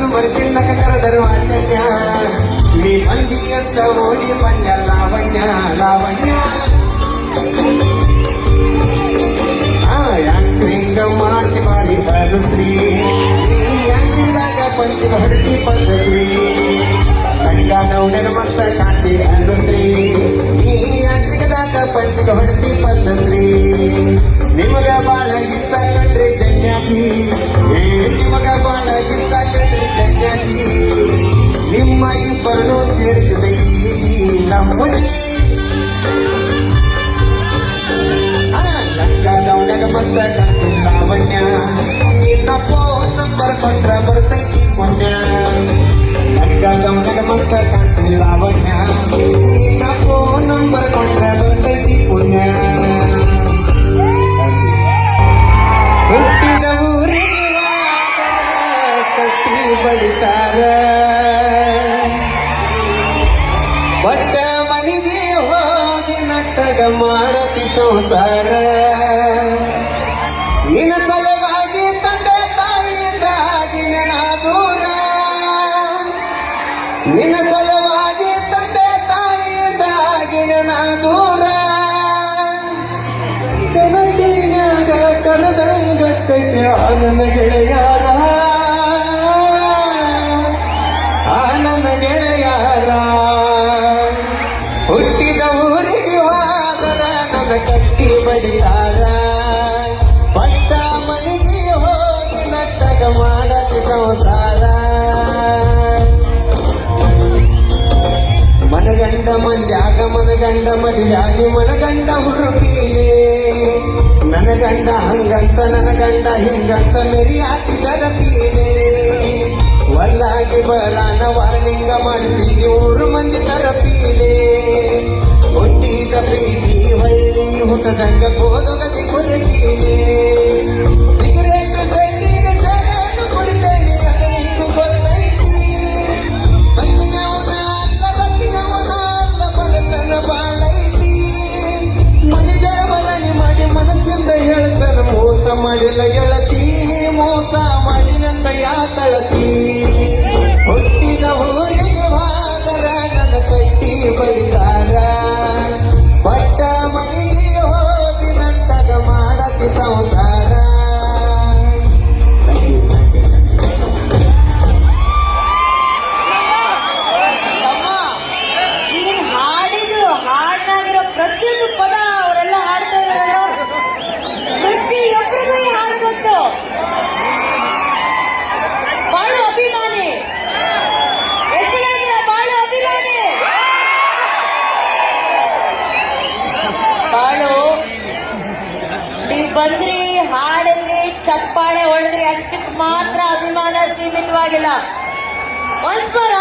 करून म्हणतील नका कर दरवाजण्या मी म्हणली आता ओढी म्हणल्या लावण्या लावण्या యాంకరింగ్ మాటి మారి పలుశ్రీ యాంకరింగ్ దాకా పంచి భడతి పద్ధతి అంగా నౌనర్ మస్త కాంతి అనుశ్రీ ఈ యాంకరింగ్ దాకా పంచి భడతి పద్ధతి నిమగ బాళ ఇస్తా కండ్రి జన్యాకి ఏ నిమగ బాళ ఇస్తా ಸೇರಿಸಿದ ಈ ನಮ್ಮದಿ ಲಂಗಾದವನಾಗ ಬಂದ ಕಂಡು ಲಾವಣ್ಯ ನಿನ್ನ ಫೋನ್ ನಂಬರ್ ಕೊಟ್ರ ಬರ್ತೈತಿ ಪುಣ್ಯ ಲಂಗಾದವನಾಗ ಬಂದ ಕಂಡು ಲಾವಣ್ಯ ನಿನ್ನ ಫೋನ್ ನಂಬರ್ ಬಟ್ಟ ಮನೆಗೆ ಹೋಗಿ ನಟ್ಟಗ ಮಾಡತಿ ಸಂಸಾರ. ನಿನ್ನ ಸಲುವಾಗಿ ತಂದೆ ತಾಯಿಯಿಂದಾಗಿ ನೆಣ ದೂರ. ನಿನ್ನ ಸಲುವಾಗಿ ತಂದೆ ತಾಯಿಯಿಂದಾಗಿ ನೆಣ ದೂರ. ಕನಸಿನಾಗ ಕರೆದಂಗಟ್ಟೈತೆ ಆನಂದ ನನ್ನ ಹುಟ್ಟಿದ ಊರಿಗೆ ಹೋದರ ನನ್ನ ಕಟ್ಟಿ ಬಡಿತಾರ. ಪಟ್ಟ ಮನೆಗೆ ಹೋಗಿ ನಟ್ಟಗ ಮಾಡತಿ ಸಂಸಾರ. ಮನಗಂಡ ಮಂದ್ಯಾಗ ಮನಗಂಡ ಮದುವೆಯಾಗಿ ಮನಗಂಡ ನನ್ನ ಗಂಡ ಹಂಗಂತ ನನ್ನ ಗಂಡ ಹಿಂಗಂತ ಮೆರಿಯಾತಿ ಗರಪೀಲೆ ವಲ್ಲಾಗಿ ಬರಾನ ವಾರ್ನಿಂಗ ಮಾಡಿಸಿ ಊರು ಮಂದಿ ಹುಟ್ಟಿದ ಪ್ರೀತಿ ಹೊಳ್ಳಿ ಹುಟ್ಟದಂಗ ಕೋದಗದಿ ಕುರಪೀಲೆ ಸಿಗರೇಟ್ ಸೈತಿನ ಸರೇನು ಕುಡಿತೇನೆ ಅದು ನಿಂಗೂ ಗೊತ್ತೈತಿ ಸಂಗಿನವನ ಅಲ್ಲ ರಟ್ಟಿನವನ ಅಲ್ಲ ಬಡತನ ಬಾಳೈತಿ ಮನಿದೇವರನಿ ಮಾಡಿ ಮನಸ್ಸಿಂದ ಹೇಳ್ತಾನ ಮೋಸ ಮಾಡಿಲ್ಲ ಗೆಳತಿ ಮೋಸ ಮಾಡಿನಂತ ಯಾತಳತಿ ಹುಟ್ಟಿದ ಊರಿಗೆ ಹೋದರ ನನ್ನ ಕಟ್ಟಿ ಬಡಿದಾರ ಬಂದ್ರಿ ಹಾಡಿದ್ರಿ ಚಪ್ಪಾಳೆ ಹೊಡೆದ್ರಿ ಅಷ್ಟಕ್ಕೆ ಮಾತ್ರ ಅಭಿಮಾನ ಸೀಮಿತವಾಗಿಲ್ಲ. ಒಂದ್ಸ್ಮರ